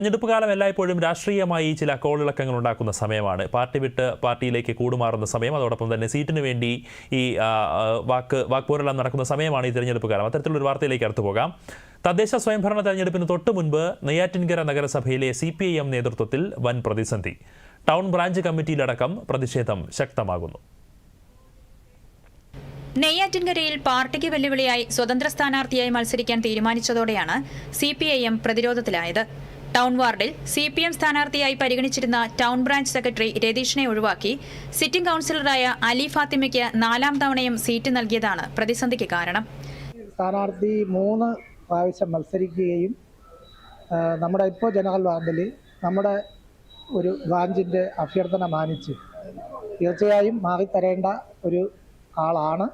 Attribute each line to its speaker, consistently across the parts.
Speaker 1: തെരഞ്ഞെടുപ്പ് കാലം എല്ലായ്പ്പോഴും രാഷ്ട്രീയമായി ചില കോളിളക്കങ്ങൾ ഉണ്ടാക്കുന്ന സമയമാണ്. പാർട്ടി വിട്ട് പാർട്ടിയിലേക്ക് കൂടുമാറുന്ന സമയം അതോടൊപ്പം തന്നെ സീറ്റിന് വേണ്ടി ഈ വാക്ക് വാക്പോരെല്ലാം നടക്കുന്ന സമയമാണ് ഈ തെരഞ്ഞെടുപ്പ് കാലം അത്തരത്തിലുള്ള ഒരു വാർത്തയിലേക്ക് അടുത്തു പോകാം. തദ്ദേശ സ്വയംഭരണ തെരഞ്ഞെടുപ്പിന് തൊട്ടു മുൻപ് നെയ്യാറ്റിൻകര നഗരസഭയിലെ സി പി ഐ എം നേതൃത്വത്തിൽ വൻ പ്രതിസന്ധി. ടൗൺ ബ്രാഞ്ച് കമ്മിറ്റിയിലടക്കം പ്രതിഷേധം ശക്തമാകുന്നു.
Speaker 2: നെയ്യാറ്റിൻകരയിൽ പാർട്ടിക്ക് വെല്ലുവിളിയായി സ്വതന്ത്ര സ്ഥാനാർത്ഥിയായി മത്സരിക്കാൻ തീരുമാനിച്ചതോടെയാണ് സി പി ഐ എം പ്രതിരോധത്തിലായത്. ടൗൺ വാർഡിൽ സി പി എം സ്ഥാനാർത്ഥിയായി പരിഗണിച്ചിരുന്ന ടൗൺ ബ്രാഞ്ച് സെക്രട്ടറി രതീഷിനെ ഒഴിവാക്കി സിറ്റിംഗ് കൌൺസിലറായ അലി ഫാത്തിമയ്ക്ക് നാലാം തവണയും സീറ്റ് നൽകിയതാണ് പ്രതിസന്ധിക്ക് കാരണം.
Speaker 3: സ്ഥാനാർത്ഥി മൂന്ന് പ്രാവശ്യം മത്സരിക്കുകയും നമ്മുടെ ഇപ്പോൾ ജനറൽ വാർഡിൽ നമ്മുടെ ഒരു ബ്രാഞ്ചിന്റെ അഭ്യർത്ഥന മാനിച്ച്. തീർച്ചയായും മാറിത്തരേണ്ട ഒരു ആളാണ്.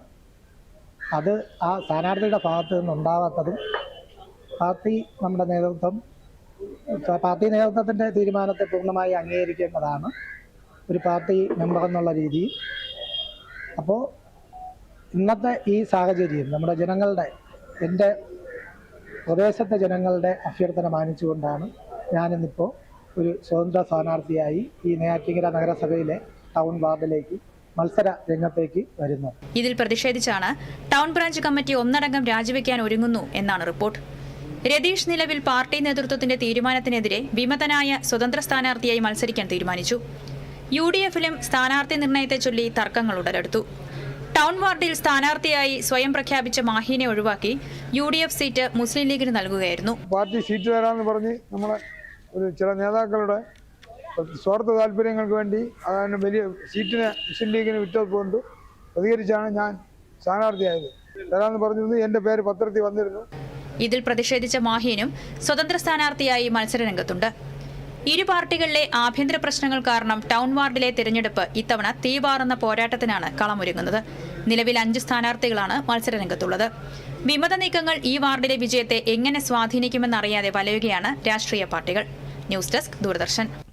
Speaker 3: അത് ആ സ്ഥാനാർത്ഥിയുടെ ഭാഗത്ത് നിന്നുണ്ടാവാത്തതും പാർട്ടി നമ്മുടെ നേതൃത്വം പാർട്ടി നേതൃത്വത്തിന്റെ തീരുമാനത്തെ പൂർണമായി അംഗീകരിക്കേണ്ടതാണ്. ഒരു പാർട്ടി മെമ്പർ എന്നുള്ള രീതിയിൽ അപ്പോൾ ഇന്നത്തെ ഈ സാഹചര്യം നമ്മുടെ ജനങ്ങളുടെ എന്റെ പ്രദേശത്തെ ജനങ്ങളുടെ അഭ്യർത്ഥന മാനിച്ചുകൊണ്ടാണ് ഞാനിന്നിപ്പോൾ ഒരു സ്വതന്ത്ര സ്ഥാനാർത്ഥിയായി ഈ നെയ്യാറ്റിങ്കര നഗരസഭയിലെ ടൗൺ വാർഡിലേക്ക് മത്സര രംഗത്തേക്ക് വരുന്നത്.
Speaker 2: ഇതിൽ പ്രതിഷേധിച്ചാണ് ടൗൺ ബ്രാഞ്ച് കമ്മിറ്റി ഒന്നടങ്കം രാജിവെക്കാൻ ഒരുങ്ങുന്നു എന്നാണ് റിപ്പോർട്ട്. രതീഷ് നിലവിൽ പാർട്ടി നേതൃത്വത്തിന്റെ തീരുമാനത്തിനെതിരെ വിമതനായ സ്വതന്ത്ര സ്ഥാനാർത്ഥിയായി മത്സരിക്കാൻ തീരുമാനിച്ചു. യു ഡി എഫിലും സ്ഥാനാർത്ഥി നിർണയത്തെ ചൊല്ലി തർക്കങ്ങൾ ഉടലെടുത്തു. ടൗൺ വാർഡിൽ സ്ഥാനാർത്ഥിയായി സ്വയം പ്രഖ്യാപിച്ച മാഹീനെ ഒഴിവാക്കി U D F seat Muslim ലീഗിന് നൽകുകയായിരുന്നു.
Speaker 4: പാർട്ടി സീറ്റ് തരാമെന്ന് പറഞ്ഞ് നമ്മളെ ഒരു ചില നേതാക്കളുടെ സ്വാർത്ഥ താല്പര്യങ്ങൾക്ക് വേണ്ടി അതായത് വലിയ സീറ്റിനെ മുസ്ലിം ലീഗിന് വിറ്റതുകൊണ്ട് പ്രതികരിച്ചാണ് ഞാൻ സ്ഥാനാർത്ഥിയായത്. തരാമെന്ന് പറഞ്ഞിരുന്നു. എന്റെ പേര് പത്രത്തിൽ വന്നിരുന്നു.
Speaker 2: ഇതിൽ പ്രതിഷേധിച്ച മാഹീനും സ്വതന്ത്ര സ്ഥാനാർത്ഥിയായി മത്സരരംഗത്തുണ്ട്. ഇരു പാർട്ടികളിലെ ആഭ്യന്തര പ്രശ്നങ്ങൾ കാരണം ടൗൺ വാർഡിലെ തിരഞ്ഞെടുപ്പ് ഇത്തവണ തീവാറുന്ന പോരാട്ടത്തിനാണ് കളമൊരുങ്ങുന്നത്. നിലവിൽ അഞ്ച് സ്ഥാനാർത്ഥികളാണ് മത്സരരംഗത്തുള്ളത്. വിമത നീക്കങ്ങൾ ഈ വാർഡിലെ വിജയത്തെ എങ്ങനെ സ്വാധീനിക്കുമെന്നറിയാതെ വലയുകയാണ് രാഷ്ട്രീയ പാർട്ടികൾ. News desk Doordarshan.